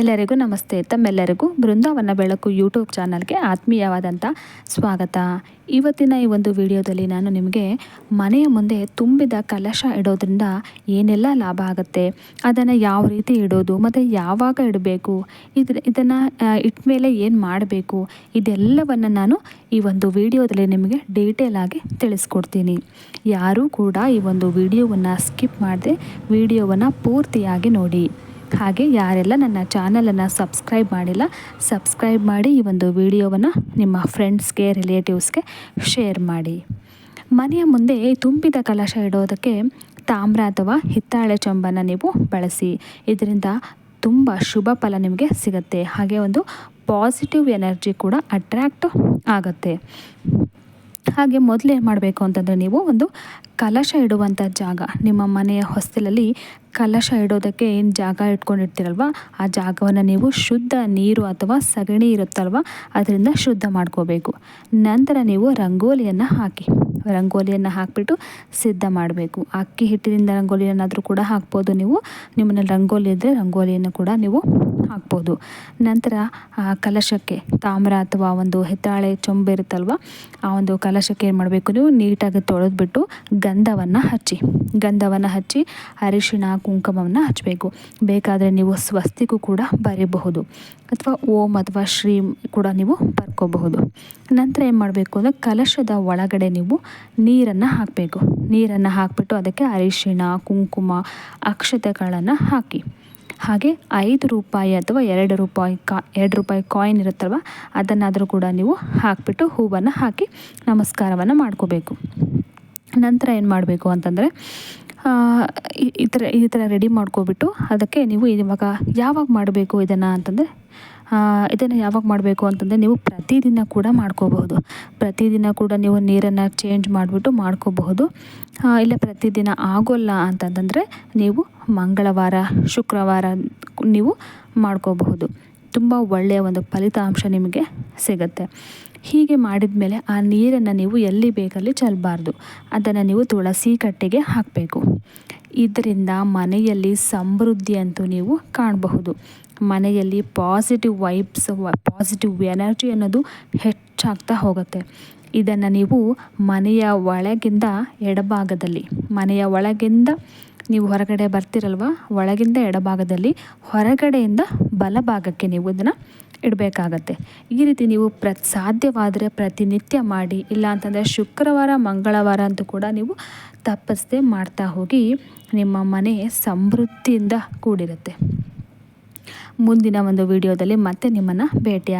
ಎಲ್ಲರಿಗೂ ನಮಸ್ತೆ. ತಮ್ಮೆಲ್ಲರಿಗೂ ಬೃಂದಾವನ ಬೆಳಕು ಯೂಟ್ಯೂಬ್ ಚಾನಲ್ಗೆ ಆತ್ಮೀಯವಾದಂಥ ಸ್ವಾಗತ. ಇವತ್ತಿನ ಈ ಒಂದು ವಿಡಿಯೋದಲ್ಲಿ ನಾನು ನಿಮಗೆ ಮನೆಯ ಮುಂದೆ ತುಂಬಿದ ಕಲಶ ಇಡೋದ್ರಿಂದ ಏನೆಲ್ಲ ಲಾಭ ಆಗುತ್ತೆ, ಅದನ್ನು ಯಾವ ರೀತಿ ಇಡೋದು, ಮತ್ತು ಯಾವಾಗ ಇಡಬೇಕು, ಇದ್ರ, ಇದನ್ನು ಏನು ಮಾಡಬೇಕು, ಇದೆಲ್ಲವನ್ನು ನಾನು ಈ ಒಂದು ವಿಡಿಯೋದಲ್ಲಿ ನಿಮಗೆ ಡೀಟೇಲ್ ಆಗಿ ತಿಳಿಸ್ಕೊಡ್ತೀನಿ. ಯಾರೂ ಕೂಡ ಈ ಒಂದು ವಿಡಿಯೋವನ್ನು ಸ್ಕಿಪ್ ಮಾಡದೆ ವಿಡಿಯೋವನ್ನು ಪೂರ್ತಿಯಾಗಿ ನೋಡಿ. ಹಾಗೆ ಯಾರೆಲ್ಲ ನನ್ನ ಚಾನಲನ್ನು ಸಬ್ಸ್ಕ್ರೈಬ್ ಮಾಡಿಲ್ಲ, ಸಬ್ಸ್ಕ್ರೈಬ್ ಮಾಡಿ ಈ ಒಂದು ವಿಡಿಯೋವನ್ನು ನಿಮ್ಮ ಫ್ರೆಂಡ್ಸ್ಗೆ, ರಿಲೇಟಿವ್ಸ್ಗೆ ಶೇರ್ ಮಾಡಿ. ಮನೆಯ ಮುಂದೆ ತುಂಬಿದ ಕಲಶ ಇಡೋದಕ್ಕೆ ತಾಮ್ರ ಅಥವಾ ಹಿತ್ತಾಳೆ ಚೊಂಬನ್ನು ನೀವು ಬಳಸಿ. ಇದರಿಂದ ತುಂಬ ಶುಭ ಫಲ ನಿಮಗೆ ಸಿಗುತ್ತೆ. ಹಾಗೆ ಒಂದು ಪಾಸಿಟಿವ್ ಎನರ್ಜಿ ಕೂಡ ಅಟ್ರ್ಯಾಕ್ಟ್ ಆಗುತ್ತೆ. ಹಾಗೆ ಮೊದಲೇನು ಮಾಡಬೇಕು ಅಂತಂದರೆ ನೀವು ಒಂದು ಕಲಶ ಇಡುವಂಥ ಜಾಗ. ನಿಮ್ಮ ಮನೆಯ ಹೊಸ್ತಿಲಲ್ಲಿ ಕಲಶ ಇಡೋದಕ್ಕೆ ಏನು ಜಾಗ ಇಟ್ಕೊಂಡಿರ್ತೀರಲ್ವ? ಆ ಜಾಗವನ್ನು ನೀವು ಶುದ್ಧ ನೀರು ಅಥವಾ ಸಗಣಿ ಇರುತ್ತಲ್ವ? ಅದರಿಂದ ಶುದ್ಧ ಮಾಡ್ಕೋಬೇಕು. ನಂತರ ನೀವು ರಂಗೋಲಿಯನ್ನು ಹಾಕಿ. ರಂಗೋಲಿಯನ್ನು ಹಾಕಿಬಿಟ್ಟು ಸಿದ್ಧ ಮಾಡಬೇಕು. ಅಕ್ಕಿ ಹಿಟ್ಟಿನಿಂದ ರಂಗೋಲಿಯನ್ನಾದರೂ ಕೂಡ ಹಾಕ್ಬೋದು ನೀವು. ನಿಮ್ಮಲ್ಲಿ ರಂಗೋಲಿ ಇದ್ದರೆ ರಂಗೋಲಿಯನ್ನು ಕೂಡ ನೀವು ಹಾಕ್ಬೋದು. ನಂತರ ಕಲಶಕ್ಕೆ ತಾಮ್ರ ಅಥವಾ ಒಂದು ಹಿತ್ತಾಳೆ ಚೊಂಬೆ ಇರುತ್ತಲ್ವ, ಆ ಒಂದು ಕಲಶಕ್ಕೆ ಏನು ಮಾಡಬೇಕು ನೀವು? ನೀಟಾಗಿ ತೊಳೆದ್ಬಿಟ್ಟು ಗಂಧವನ್ನು ಹಚ್ಚಿ ಗಂಧವನ್ನು ಹಚ್ಚಿ ಅರಿಶಿಣ, ಕುಂಕುಮವನ್ನು ಹಚ್ಚಬೇಕು ಬೇಕಾದರೆ ನೀವು ಸ್ವಸ್ತಿಗೂ ಕೂಡ ಬರೀಬಹುದು. ಅಥವಾ ಓಂ ಅಥವಾ ಶ್ರೀ ಕೂಡ ನೀವು ಬರ್ಕೋಬಹುದು. ನಂತರ ಏನು ಮಾಡಬೇಕು ಅಂದರೆ, ಕಲಶದ ಒಳಗಡೆ ನೀವು ನೀರನ್ನು ಹಾಕಬೇಕು. ನೀರನ್ನು ಹಾಕಿಬಿಟ್ಟು ಅದಕ್ಕೆ ಅರಿಶಿಣ, ಕುಂಕುಮ, ಅಕ್ಷತೆಗಳನ್ನು ಹಾಕಿ. ಹಾಗೆ ಐದು ರೂಪಾಯಿ ಅಥವಾ ಎರಡು ರೂಪಾಯಿ ಕಾ, ಎರಡು ರೂಪಾಯಿ ಕಾಯಿನ್ ಇರುತ್ತಲ್ವ, ಅದನ್ನಾದರೂ ಕೂಡ ನೀವು ಹಾಕಿಬಿಟ್ಟು ಹೂವನ್ನು ಹಾಕಿ ನಮಸ್ಕಾರವನ್ನು ಮಾಡ್ಕೋಬೇಕು. ನಂತರ ಏನು ಮಾಡಬೇಕು ಅಂತಂದರೆ ಈ ಥರ ಈ ಥರ ರೆಡಿ ಮಾಡ್ಕೊಬಿಟ್ಟು ಅದಕ್ಕೆ ನೀವು ಇವಾಗ ಯಾವಾಗ ಮಾಡಬೇಕು ಇದನ್ನು ಅಂತಂದರೆ ಇದನ್ನು ಯಾವಾಗ ಮಾಡಬೇಕು ಅಂತಂದರೆ ನೀವು ಪ್ರತಿದಿನ ಕೂಡ ಮಾಡ್ಕೋಬಹುದು. ಪ್ರತಿದಿನ ಕೂಡ ನೀವು ನೀರನ್ನು ಚೇಂಜ್ ಮಾಡಿಬಿಟ್ಟು ಮಾಡ್ಕೋಬಹುದು. ಇಲ್ಲ ಪ್ರತಿದಿನ ಆಗೋಲ್ಲ ಅಂತಂದರೆ ನೀವು ಮಂಗಳವಾರ, ಶುಕ್ರವಾರ ನೀವು ಮಾಡ್ಕೋಬಹುದು. ತುಂಬ ಒಳ್ಳೆಯ ಒಂದು ಫಲಿತಾಂಶ ನಿಮಗೆ ಸಿಗುತ್ತೆ. ಹೀಗೆ ಮಾಡಿದ ಮೇಲೆ ಆ ನೀರನ್ನು ನೀವು ಎಲ್ಲಿ ಬೇಕಲ್ಲಿ ಚೆಲ್ಲಬಾರ್ದು ಅದನ್ನು ನೀವು ತುಳಸಿ ಕಟ್ಟೆಗೆ ಹಾಕಬೇಕು. ಇದರಿಂದ ಮನೆಯಲ್ಲಿ ಸಮೃದ್ಧಿ ಅಂತೂ ನೀವು ಕಾಣಬಹುದು. ಮನೆಯಲ್ಲಿ ಪಾಸಿಟಿವ್ ವೈಬ್ಸ್ ಪಾಸಿಟಿವ್ ಎನರ್ಜಿ ಅನ್ನೋದು ಹೆಚ್ಚಾಗ್ತಾ ಹೋಗುತ್ತೆ. ಇದನ್ನು ನೀವು ಮನೆಯ ಒಳಗಿಂದ ಎಡಭಾಗದಲ್ಲಿ, ಮನೆಯ ಒಳಗಿಂದ ನೀವು ಹೊರಗಡೆ ಬರ್ತಿರಲ್ವ? ಒಳಗಿಂದ ಎಡಭಾಗದಲ್ಲಿ, ಹೊರಗಡೆಯಿಂದ ಬಲಭಾಗಕ್ಕೆ ನೀವು ಇದನ್ನು ಇಡಬೇಕಾಗತ್ತೆ. ಈ ರೀತಿ ನೀವು ಪ್ರ ಸಾಧ್ಯವಾದರೆ ಪ್ರತಿನಿತ್ಯ ಮಾಡಿ, ಇಲ್ಲ ಅಂತಂದರೆ ಶುಕ್ರವಾರ, ಮಂಗಳವಾರ ಅಂತೂ ಕೂಡ ನೀವು ತಪ್ಪಿಸದೆ ಮಾಡ್ತಾ ಹೋಗಿ ನಿಮ್ಮ ಮನೆ ಸಮೃದ್ಧಿಯಿಂದ ಕೂಡಿರುತ್ತೆ. ಮುಂದಿನ ಒಂದು ವಿಡಿಯೋದಲ್ಲಿ ಮತ್ತೆ ನಿಮ್ಮನ್ನು ಭೇಟಿ